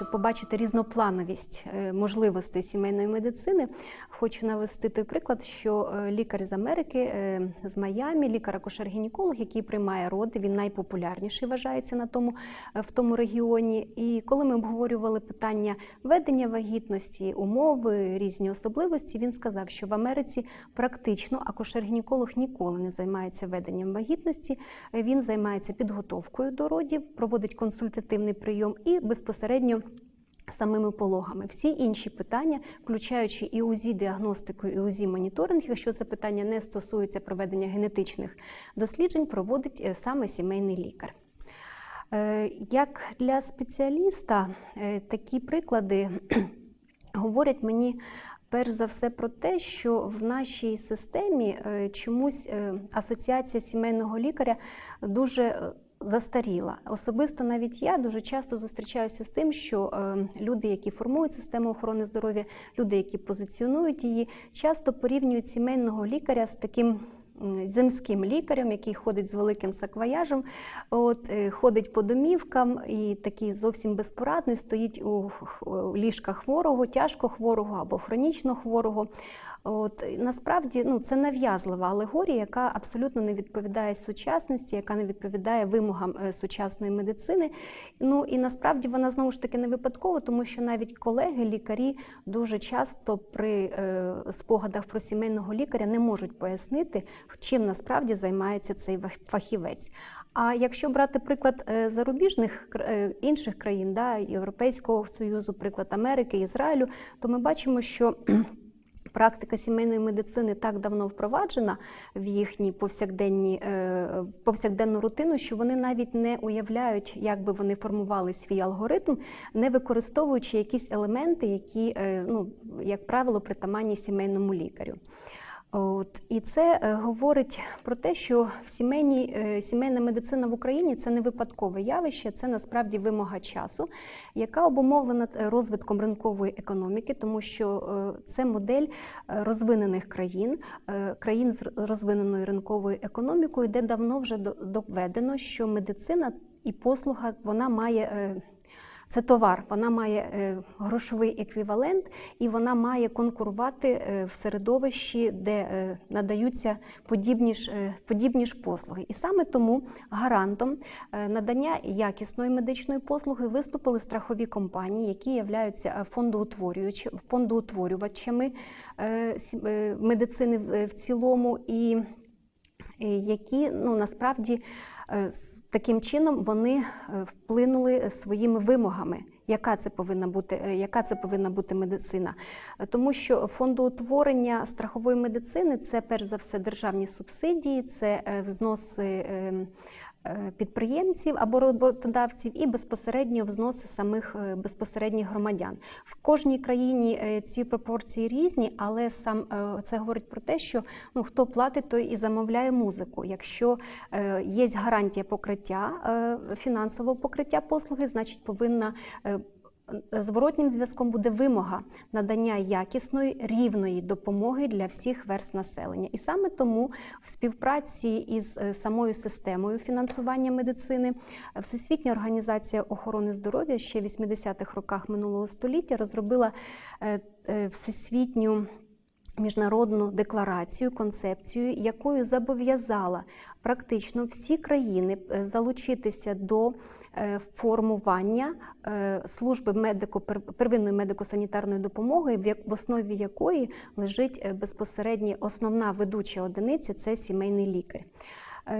щоб побачити різноплановість е, можливостей сімейної медицини, хочу навести той приклад, що е, лікар з Америки е, з Майамі, лікар-акушер-гінеколог, який приймає роди, він найпопулярніший вважається на тому в тому регіоні. І коли ми обговорювали питання ведення вагітності, умови, різні особливості, він сказав, що в Америці практично акушер-гінеколог ніколи не займається веденням вагітності. Він займається підготовкою до родів, проводить консультативний прийом і безпосередньо. Самими пологами всі інші питання, включаючи і УЗІ діагностику, і УЗІ моніторинг, якщо це питання не стосується проведення генетичних досліджень, проводить е, саме сімейний лікар. Е, Як для спеціаліста, е, такі приклади говорять мені перш за все про те, що в нашій системі чомусь асоціація сімейного лікаря дуже застаріла. Особисто навіть я дуже часто зустрічаюся з тим, що е, люди, які формують систему охорони здоров'я, люди, які позиціонують її, часто порівнюють сімейного лікаря з таким. Земським лікарем, який ходить з великим саквояжем, от, е, ходить по домівкам і такий зовсім безпорадний, стоїть у ліжках хворого, тяжко хворого або хронічно хворого. От насправді ну це нав'язлива алегорія, яка абсолютно не відповідає сучасності, яка не відповідає вимогам е, сучасної медицини. Ну і насправді вона знову ж таки не випадково, тому що навіть колеги, лікарі дуже часто при е, спогадах про сімейного лікаря не можуть пояснити, чим насправді займається цей фахівець. А якщо брати приклад е, зарубіжних е, інших країн, да, Європейського Союзу, приклад Америки, Ізраїлю, то ми бачимо, що Практика сімейної медицини так давно впроваджена в їхній повсякденні е, повсякденну рутину, що вони навіть не уявляють, як би вони формували свій алгоритм, не використовуючи якісь елементи, які, е, ну, як правило, притаманні сімейному лікарю. От і це е, говорить про те, що в сімейній е, сімейна медицина в Україні це не випадкове явище, це насправді вимога часу, яка обумовлена е, розвитком ринкової економіки, тому що це модель розвинених країн, країн з розвиненою ринковою економікою, де давно вже до- доведено, що медицина і послуга вона має. Це товар, вона має е, грошовий еквівалент і вона має конкурувати е, в середовищі, де е, надаються подібні ж, подібні ж послуги. І саме тому гарантом надання якісної медичної послуги виступили страхові компанії, які являються фондоутворювачами медицини в- цілому. І які ну насправді таким чином вони е, вплинули своїми вимогами. Яка це повинна бути, е, яка це повинна бути медицина? Е, Тому що фондоутворення страхової медицини це перш за все державні субсидії, це е, взноси е, е, підприємців або роботодавців і безпосередньо взноси самих е, безпосередніх громадян. В кожній країні е, ці пропорції різні, але сам е, це говорить про те, що ну хто платить, той і замовляє музику. Якщо е, є гарантія покриття е, фінансового покриття послуги, значить повинна е, Зворотнім зв'язком буде вимога надання якісної рівної допомоги для всіх верств населення, і саме тому в співпраці із е, самою системою фінансування медицини е, Всесвітня організація охорони здоров'я ще в 80-х роках минулого століття розробила е, е, всесвітню міжнародну декларацію, концепцію, якою зобов'язала практично всі країни е, залучитися до е, формування е, служби медико первинної медико-санітарної допомоги, в основі якої лежить безпосередньо основна ведуча одиниця це сімейний лікар.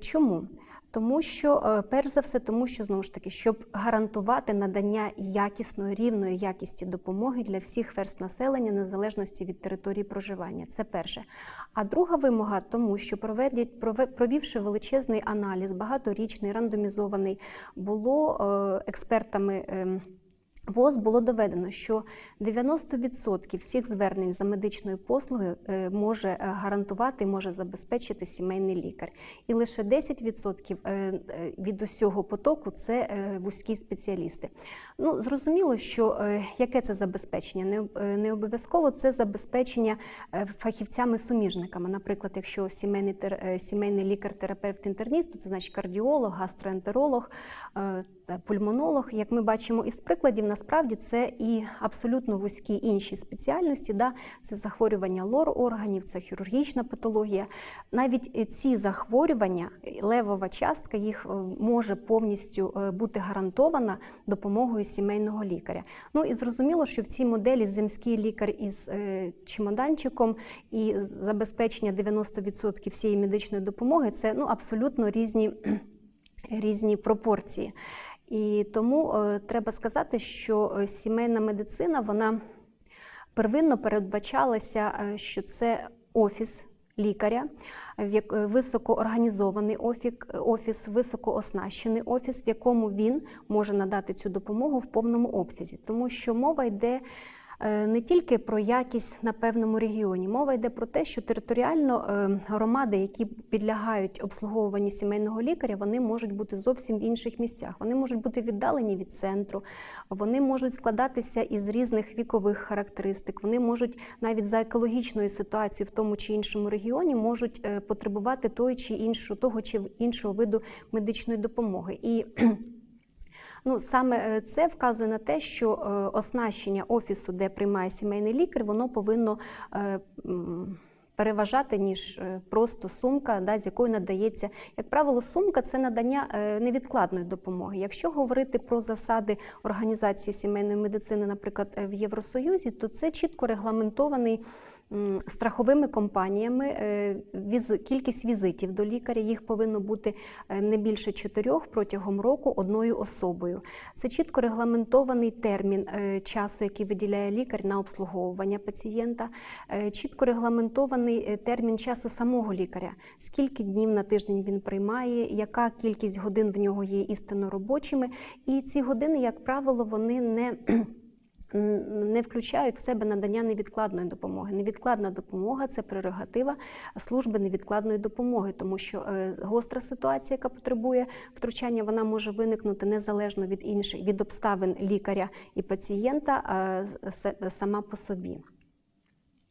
Чому? Тому що, е, перш за все, тому що знову ж таки, щоб гарантувати надання якісної рівної якісті допомоги для всіх верст населення, незалежності від території проживання. Це перше. А друга вимога, тому що проведять, прове- провівши величезний аналіз, багаторічний, рандомізований, було е, експертами. ВОЗ було доведено, що 90% всіх звернень за медичною послугою е, може е, гарантувати, може забезпечити сімейний лікар. І лише 10% е, від усього потоку це вузькі спеціалісти. Ну, зрозуміло, що яке це забезпечення? Не, об- не обов'язково це забезпечення фахівцями-суміжниками. Наприклад, якщо сімейний, сімейний лікар-терапевт-інтерніст, то це значить кардіолог, гастроентеролог, пульмонолог. Як ми бачимо із прикладів, насправді це і абсолютно вузькі інші спеціальності. Да? Це захворювання лор органів, це хірургічна патологія. Навіть ці захворювання, левова частка їх е, може повністю е, бути гарантована допомогою сімейного лікаря. Ну і зрозуміло, що в цій моделі земський лікар із е, чемоданчиком і забезпечення 90% всієї медичної допомоги це ну, абсолютно різні, різні пропорції. І тому е, треба сказати, що е, сімейна медицина вона первинно передбачалася, е, що це офіс лікаря, високоорганізований офіс, високооснащений офіс, в якому він може надати цю допомогу в повному обсязі, тому що мова йде. Е, Не тільки про якість на певному регіоні, мова йде про те, що територіально е, громади, які підлягають обслуговуванню сімейного лікаря, вони можуть бути зовсім в інших місцях. Вони можуть бути віддалені від центру, вони можуть складатися із різних вікових характеристик. Вони можуть навіть за екологічною ситуацією в тому чи іншому регіоні можуть е, потребувати той чи іншого того чи іншого виду медичної допомоги. І Ну, саме е, це вказує на те, що е, оснащення офісу, де приймає сімейний лікар, воно повинно е, переважати, ніж просто сумка, да, з якою надається. Як правило, сумка це надання невідкладної допомоги. Якщо говорити про засади організації сімейної медицини, наприклад, в Євросоюзі, то це чітко регламентований. Страховими компаніями е, віз- кількість візитів до лікаря їх повинно бути е, не більше чотирьох протягом року одною особою. Це чітко регламентований термін е, часу, який виділяє лікар на обслуговування пацієнта, чітко регламентований термін часу самого лікаря, скільки днів на тиждень він приймає, яка кількість годин в нього є істинно робочими. І ці години, як правило, вони не не включають в себе надання невідкладної допомоги. Невідкладна допомога це прерогатива служби невідкладної допомоги, тому що е, гостра ситуація, яка потребує втручання, вона може виникнути незалежно від інших від обставин лікаря і пацієнта сама по собі.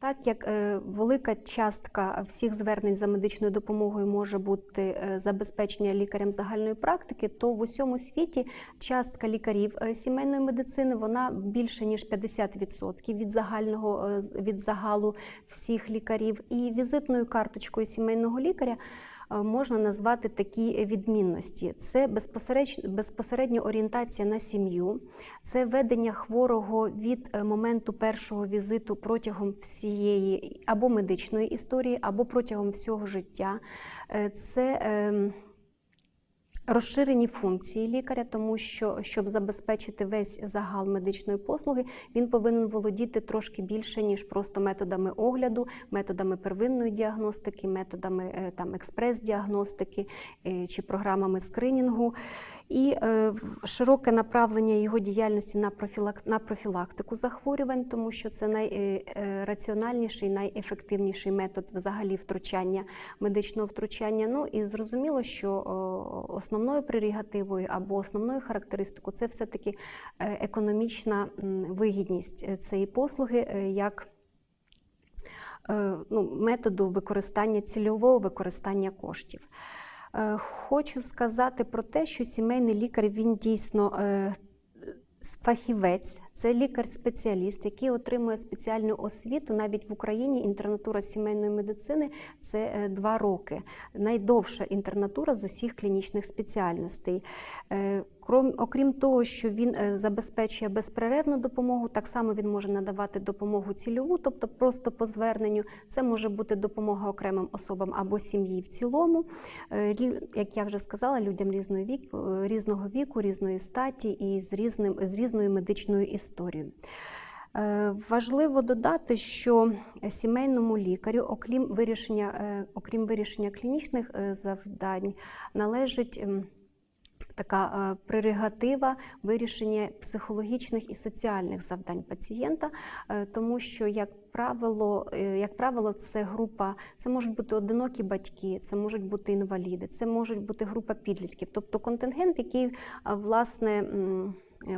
Так як е, велика частка всіх звернень за медичною допомогою може бути е, забезпечення лікарем загальної практики, то в усьому світі частка лікарів е, сімейної медицини вона більше ніж 50% від загального від загалу всіх лікарів. І візитною карточкою сімейного лікаря можна назвати такі відмінності: це безпосередньо орієнтація на сім'ю, це ведення хворого від е, моменту першого візиту протягом всієї або медичної історії, або протягом всього життя. Е, Це ем, Розширені функції лікаря, тому що щоб забезпечити весь загал медичної послуги, він повинен володіти трошки більше ніж просто методами огляду, методами первинної діагностики, методами е, там експрес-діагностики е, чи програмами скринінгу. І е, широке направлення його діяльності на профілак... на профілактику захворювань, тому що це найраціональніший, найефективніший метод взагалі втручання, медичного втручання. Ну і зрозуміло, що о, основною прерогативою або основною характеристикою це все-таки е, економічна вигідність е, цієї послуги е, як ну, методу використання цільового використання коштів. Хочу сказати про те, що сімейний лікар він дійсно фахівець, це лікар-спеціаліст, який отримує спеціальну освіту. Навіть в Україні інтернатура сімейної медицини це е, два роки. Найдовша інтернатура з усіх клінічних спеціальностей. Крім, окрім того, що він е, забезпечує безперервну допомогу, так само він може надавати допомогу цільову, тобто просто по зверненню. Це може бути допомога окремим особам або сім'ї в цілому. Е, Як я вже сказала, людям різної вік, е, різного віку, різної статі і з, різним, з різною медичною історією. Важливо додати, що сімейному лікарю, окрім вирішення, окрім вирішення клінічних завдань, належить ем, така е, прерогатива вирішення психологічних і соціальних завдань пацієнта, е, тому що, як правило, е, як правило, це група, це можуть бути одинокі батьки, це можуть бути інваліди, це можуть бути група підлітків, тобто контингент, який власне.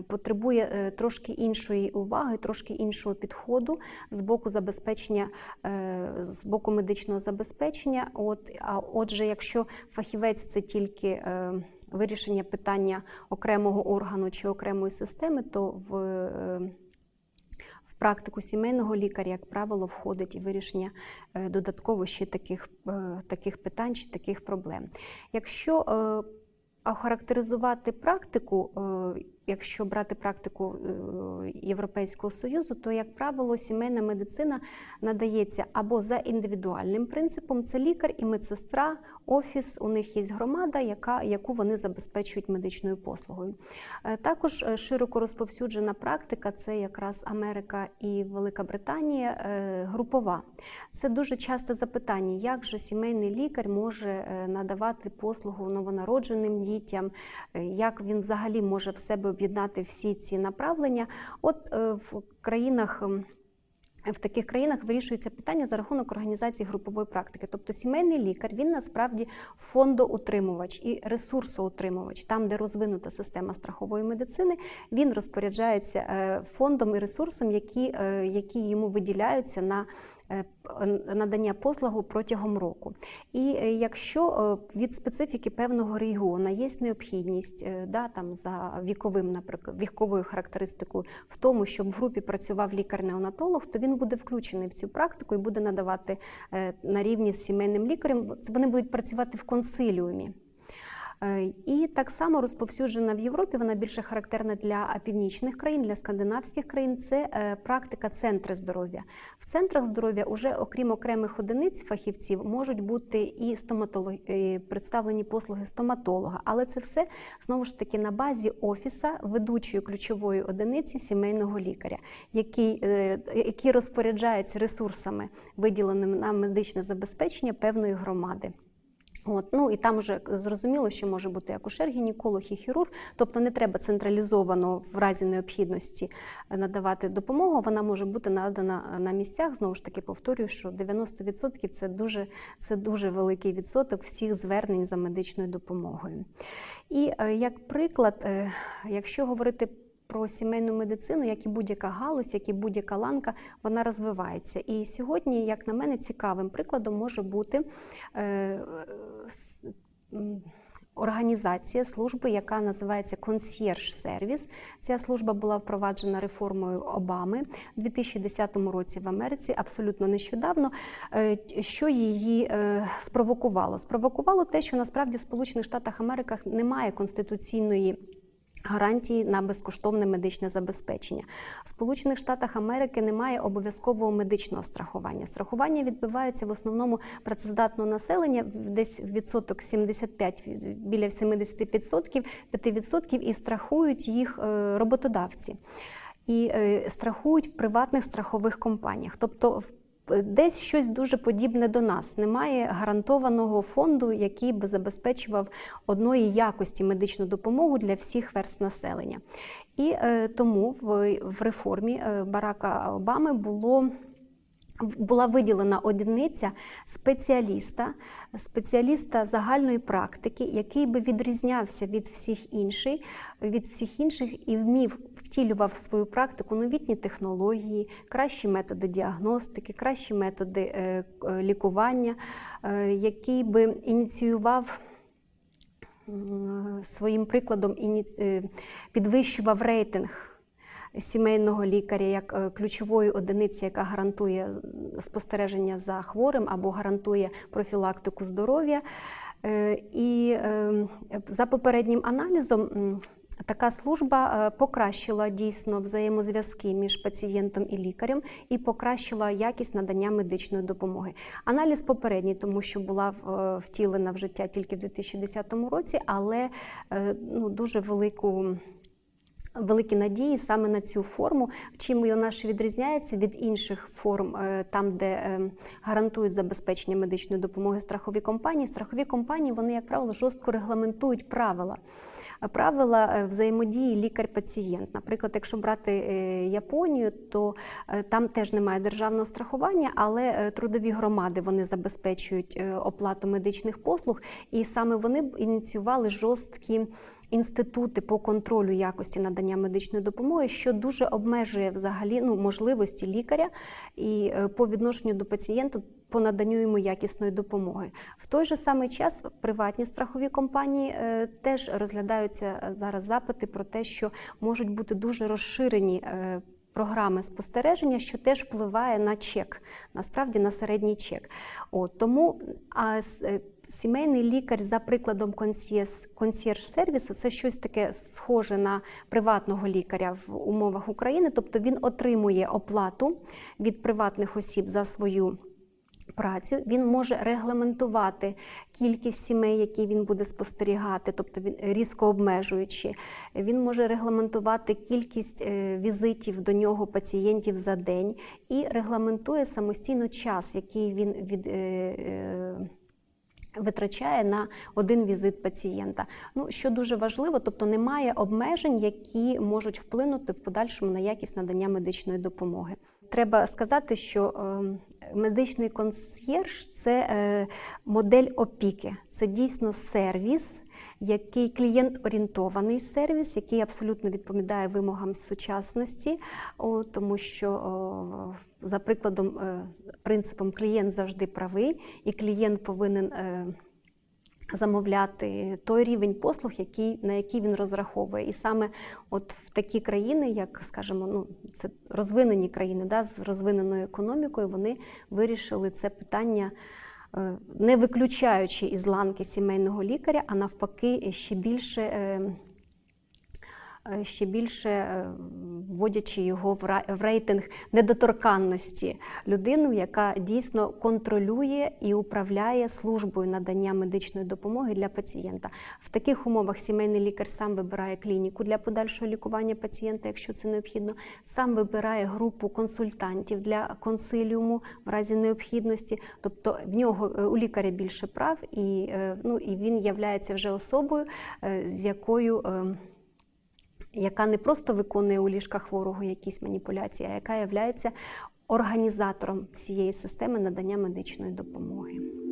Потребує трошки іншої уваги, трошки іншого підходу з боку забезпечення, з боку медичного забезпечення. От, а отже, якщо фахівець це тільки вирішення питання окремого органу чи окремої системи, то в е, в практику сімейного лікаря, як правило, входить і вирішення е, додатково ще таких, е, таких питань чи таких проблем. Якщо охарактеризувати практику, якщо брати практику е, Європейського Союзу, то, як правило, сімейна медицина надається або за індивідуальним принципом, це лікар і медсестра, офіс, у них є громада, яка, яку вони забезпечують медичною послугою. Е, Також е, широко розповсюджена практика це якраз Америка і Велика Британія, групова. Це дуже часте запитання, як же сімейний лікар може надавати послугу новонародженим дітям, як він взагалі може в себе об'єднати всі ці направлення. От е, в країнах. в таких країнах вирішується питання за рахунок організації групової практики. Тобто сімейний лікар він насправді фондоутримувач і ресурсоутримувач. Там, де розвинута система страхової медицини, він розпоряджається е, фондом і ресурсом, які, е, які йому виділяються на надання послугу протягом року. І е, якщо е, від специфіки певного регіону є необхідність е, да, там, за віковим, наприклад, віковою характеристикою в тому, щоб в групі працював лікар-неонатолог, то він буде включений в цю практику і буде надавати е, на рівні з сімейним лікарем. Вони будуть працювати в консиліумі. Е, І так само розповсюджена в Європі, вона більше характерна для північних країн, для скандинавських країн. Це е, практика центри здоров'я. В центрах здоров'я, уже окрім окремих одиниць фахівців, можуть бути і стоматолог... представлені послуги стоматолога, але це все знову ж таки на базі офіса ведучої ключової одиниці сімейного лікаря, який, е, який розпоряджається ресурсами, виділеними на медичне забезпечення певної громади. От, ну і там вже зрозуміло, що може бути акушер, гінеколог і хірург, тобто не треба централізовано в разі необхідності е, надавати допомогу. Вона може бути надана на місцях. Знову ж таки, повторюю, що 90% це дуже, це дуже великий відсоток всіх звернень за медичною допомогою. І е, як приклад, е, якщо говорити про сімейну медицину, як і будь-яка галузь, як і будь-яка ланка, вона розвивається. І сьогодні, як на мене, цікавим прикладом може бути е, організація служби, яка називається Concierge Service. Ця служба була впроваджена реформою Обами у 2010 році в Америці, абсолютно нещодавно. Е, Що її е, спровокувало? Спровокувало те, що насправді в Сполучених Штатах Америки немає конституційної. Гарантії на безкоштовне медичне забезпечення в Сполучених Штатах Америки немає обов'язкового медичного страхування. Страхування відбувається в основному працездатного населення, десь відсоток 75, біля 75%, 5% і страхують їх е, роботодавці. І е, страхують в приватних страхових компаніях. Тобто Десь щось дуже подібне до нас. Немає гарантованого фонду, який би забезпечував одної якості медичну допомогу для всіх верств населення. І е, тому в, в реформі е, Барака Обами було. Була виділена одиниця спеціаліста, спеціаліста загальної практики, який би відрізнявся від всіх інших, від всіх інших і вмів втілював в свою практику новітні технології, кращі методи діагностики, кращі методи е, е, лікування, е, який би ініціював. Своїм прикладом підвищував рейтинг сімейного лікаря як ключової одиниці, яка гарантує спостереження за хворим або гарантує профілактику здоров'я. І е, за попереднім аналізом. Така служба е, покращила дійсно взаємозв'язки між пацієнтом і лікарем і покращила якість надання медичної допомоги. Аналіз попередній, тому що була е, втілена в життя тільки в 2010 році, але е, ну, дуже велику великі надії саме на цю форму. Чим вона ще відрізняється від інших форм, там, де гарантують забезпечення медичної допомоги страхові компанії. Страхові компанії вони, як правило, жорстко регламентують правила. Правила е, взаємодії лікар-пацієнт. Наприклад, якщо брати е, Японію, то е, там теж немає державного страхування, але трудові громади вони забезпечують оплату медичних послуг, і саме вони б ініціювали жорсткі інститути по контролю якості надання медичної допомоги, що дуже обмежує взагалі ну, можливості лікаря і е, по відношенню до пацієнта по наданню йому якісної допомоги. В той же самий час приватні страхові компанії е, теж розглядаються зараз запити про те, що можуть бути дуже розширені. Програми спостереження, що теж впливає на чек, насправді на середній чек. От, тому а, е, сімейний лікар за прикладом консьєрж-сервісу це щось таке схоже на приватного лікаря в умовах України, тобто він отримує оплату від приватних осіб за свою працю, він може регламентувати кількість сімей, які він буде спостерігати, тобто він різко обмежуючи. Він може регламентувати кількість е, візитів до нього пацієнтів за день і регламентує самостійно час, який він від. е, е, Витрачає на один візит пацієнта. Ну що дуже важливо, тобто немає обмежень, які можуть вплинути в подальшому на якість надання медичної допомоги. Треба сказати, що е, медичний консьєрж це е, модель опіки, це дійсно сервіс, який клієнт-орієнтований сервіс, який абсолютно відповідає вимогам сучасності, тому що за прикладом, е, принципом клієнт завжди правий, і клієнт повинен. Е, Замовляти той рівень послуг, який, на який він розраховує. І саме от в такі країни, як, скажімо, ну, це розвинені країни да, з розвиненою економікою, вони вирішили це питання, е, не виключаючи із ланки сімейного лікаря, а навпаки, ще більше. Е, Ще більше е, вводячи його в рейтинг недоторканності людину, яка дійсно контролює і управляє службою надання медичної допомоги для пацієнта. В таких умовах сімейний лікар сам вибирає клініку для подальшого лікування пацієнта, якщо це необхідно, сам вибирає групу консультантів для консиліуму в разі необхідності. Тобто в нього е, у лікаря більше прав, і, ну, і він являється вже особою, з якою. Яка не просто виконує у ліжках хворого якісь маніпуляції, а яка є організатором всієї системи надання медичної допомоги.